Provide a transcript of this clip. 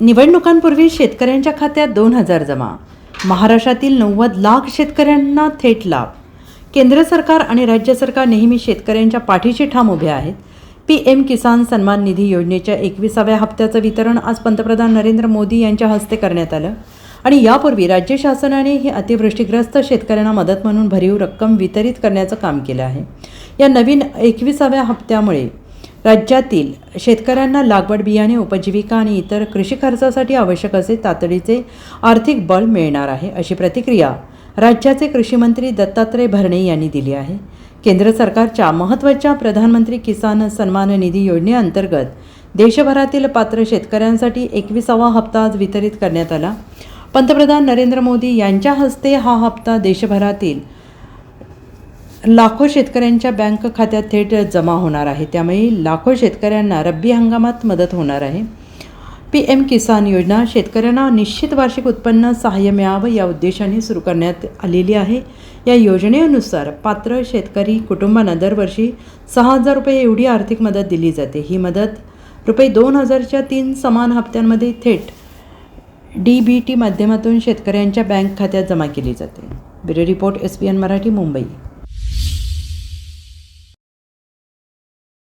निवडणुकांपूर्वी शेतकऱ्यांच्या खात्यात दोन हजार जमा. महाराष्ट्रातील नव्वद लाख शेतकऱ्यांना थेट लाभ. केंद्र सरकार आणि राज्य सरकार नेहमी शेतकऱ्यांच्या पाठीशी ठाम उभे आहेत. पी एम किसान सन्मान निधी योजनेच्या एकविसाव्या हप्त्याचं वितरण आज पंतप्रधान नरेंद्र मोदी यांच्या हस्ते करण्यात आलं. आणि यापूर्वी राज्य शासनाने ही अतिवृष्टीग्रस्त शेतकऱ्यांना मदत म्हणून भरीव रक्कम वितरित करण्याचं काम केलं आहे. या नवीन एकविसाव्या हप्त्यामुळे राज्यातील शेतकऱ्यांना लागवड बियाणे उपजीविका आणि इतर कृषी खर्चासाठी आवश्यक असे तातडीचे आर्थिक बळ मिळणार आहे अशी प्रतिक्रिया राज्याचे कृषी मंत्री दत्तात्रय भरणे यांनी दिली आहे. केंद्र सरकारच्या महत्त्वाच्या प्रधानमंत्री किसान सन्मान निधी योजनेअंतर्गत देशभरातील पात्र शेतकऱ्यांसाठी एकविसावा हप्ता आज वितरित करण्यात आला. पंतप्रधान नरेंद्र मोदी यांच्या हस्ते हा हप्ता देशभरातील लाखो शेतकऱ्यांच्या बँक खात्यात थेट जमा होणार आहे. त्यामुळे लाखो शेतकऱ्यांना रब्बी हंगामात मदत होणार आहे. पी एम किसान योजना शेतकऱ्यांना निश्चित वार्षिक उत्पन्न सहाय्य मिळावं या उद्देशाने सुरू करण्यात आलेली आहे. या योजनेनुसार पात्र शेतकरी कुटुंबांना दरवर्षी सहा हजार रुपये एवढी आर्थिक मदत दिली जाते. ही मदत रुपये दोन हजारच्या तीन समान हप्त्यांमध्ये थेट डी बी टी माध्यमातून शेतकऱ्यांच्या बँक खात्यात जमा केली जाते. Bureau report S P N Marathi Mumbai.